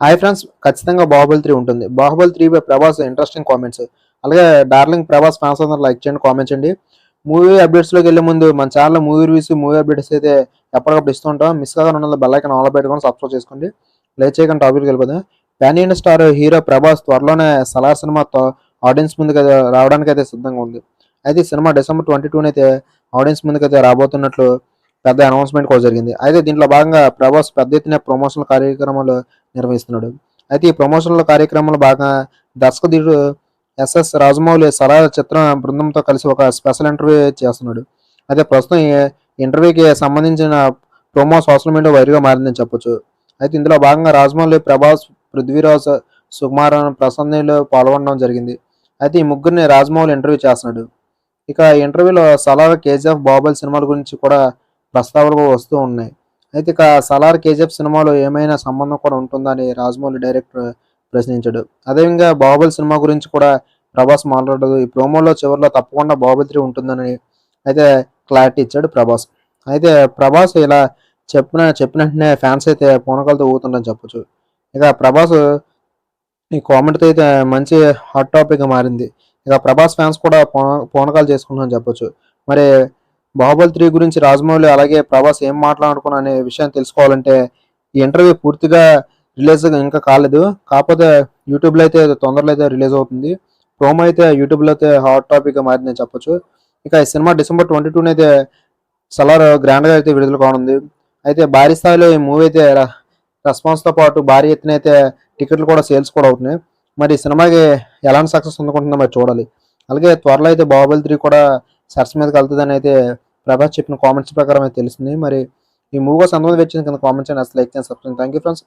Hi friends ఖచ్చితంగా Baahubali three ఉంటుంది. Baahubali three by Prabhas interesting comments అలాగే డార్లింగ్ ప్రభాస్ ఫ్యాన్స్ అందరూ లైక్ చేయండి కామెంట్స్ అండి మూవీ అప్డేట్స్లోకి వెళ్ళే ముందు మన ఛానల్లో మూవీ రివ్యూస్ మూవీ అప్డేట్స్ అయితే ఎప్పటికప్పుడు ఇస్తుంటాం మిస్ కాగా ఉన్న బెల్లైకన్ ఆల్ పెట్టుకొని సబ్స్క్రైబ్ చేసుకోండి. లైక్ చేయకుండా టాపిక్ వెళ్ళిపోతాం pan Indian star hero Prabhas త్వరలోనే సలార్ సినిమా ఆడియన్స్ ముందుకు అయితే రావడానికి అయితే సిద్ధంగా ఉంది. అయితే సినిమా డిసెంబర్ ట్వంటీ టూనైతే అయితే ఆడియన్స్ ముందుకు అయితే రాబోతున్నట్లు పెద్ద అనౌన్స్మెంట్ కూడా జరిగింది. అయితే దీంట్లో భాగంగా ప్రభాస్ పెద్ద ఎత్తున ప్రమోషనల్ కార్యక్రమాలు నిర్వహిస్తున్నాడు. అయితే ఈ ప్రమోషనల్ కార్యక్రమంలో భాగంగా దర్శకుడు ఎస్ఎస్ రాజమౌళి సలార్ చిత్ర బృందంతో కలిసి ఒక స్పెషల్ ఇంటర్వ్యూ చేస్తున్నాడు. అయితే ప్రస్తుతం ఈ ఇంటర్వ్యూకి సంబంధించిన ప్రోమో సోషల్ మీడియా వైరుగా మారిందని చెప్పొచ్చు. అయితే ఇందులో భాగంగా రాజమౌళి ప్రభాస్ పృథ్వీరాజ్ సుకుమార్ ప్రసన్నలో పాల్గొనడం జరిగింది. అయితే ఈ ముగ్గురిని రాజమౌళి ఇంటర్వ్యూ చేస్తున్నాడు. ఇక ఇంటర్వ్యూలో సలహా కేజీఎఫ్ బాబల్ సినిమాల గురించి కూడా ప్రస్తావనలు వస్తూ ఉన్నాయి. అయితే ఇక సలార్ కేజీఎఫ్ సినిమాలో ఏమైనా సంబంధం కూడా ఉంటుందని రాజమౌళి డైరెక్టర్ ప్రశ్నించాడు. అదేవిధంగా బాహుబలి సినిమా గురించి కూడా ప్రభాస్ మాట్లాడదు ఈ ప్రోమోలో చివరిలో తప్పకుండా బాహుబలి త్రీ ఉంటుందని అయితే క్లారిటీ ఇచ్చాడు ప్రభాస్. అయితే ప్రభాస్ ఇలా చెప్పిన చెప్పిన వెంటనే ఫ్యాన్స్ అయితే పూనకాలతో ఊతుండని చెప్పొచ్చు. ఇక ప్రభాస్ ఈ కామెంట్తో అయితే మంచి హాట్ టాపిక్ మారింది. ఇక ప్రభాస్ ఫ్యాన్స్ కూడా పూన- పూనకాలు చేసుకుంటున్నారని చెప్పొచ్చు. మరి బాహుబలి త్రీ గురించి రాజమౌళి అలాగే ప్రభాస్ ఏం మాట్లాడుకున్నా అనే విషయం తెలుసుకోవాలంటే ఈ ఇంటర్వ్యూ పూర్తిగా రిలీజ్ ఇంకా కాలేదు. కాకపోతే యూట్యూబ్లో అయితే తొందరలో అయితే రిలీజ్ అవుతుంది. ప్రోమో అయితే యూట్యూబ్లో అయితే హాట్ టాపిక్ మారిందని చెప్పొచ్చు. ఇక ఈ సినిమా డిసెంబర్ ట్వంటీ టూన అయితే సలార్ గ్రాండ్గా అయితే విడుదల కానుంది. అయితే భారీ స్థాయిలో ఈ మూవీ అయితే రెస్పాన్స్తో పాటు భారీ ఎత్తున అయితే టికెట్లు కూడా సేల్స్ కూడా అవుతున్నాయి. మరి ఈ సినిమాకి ఎలాంటి సక్సెస్ అందుకుంటుందో మరి చూడాలి. అలాగే త్వరలో అయితే బాహుబలి త్రీ కూడా సరస్సు మీదకి వెళ్తుందని అయితే ప్రభాస్ చెప్పిన కామెంట్స్ ప్రకారం అయితే తెలిసింది మరి ఈ మూవీ సంబంధం వచ్చిన కింద కామెంట్స్ అని అసలు లైక్ చేయండి సబ్స్క్రైబ్ థ్యాంక్ యూ ఫ్రెండ్స్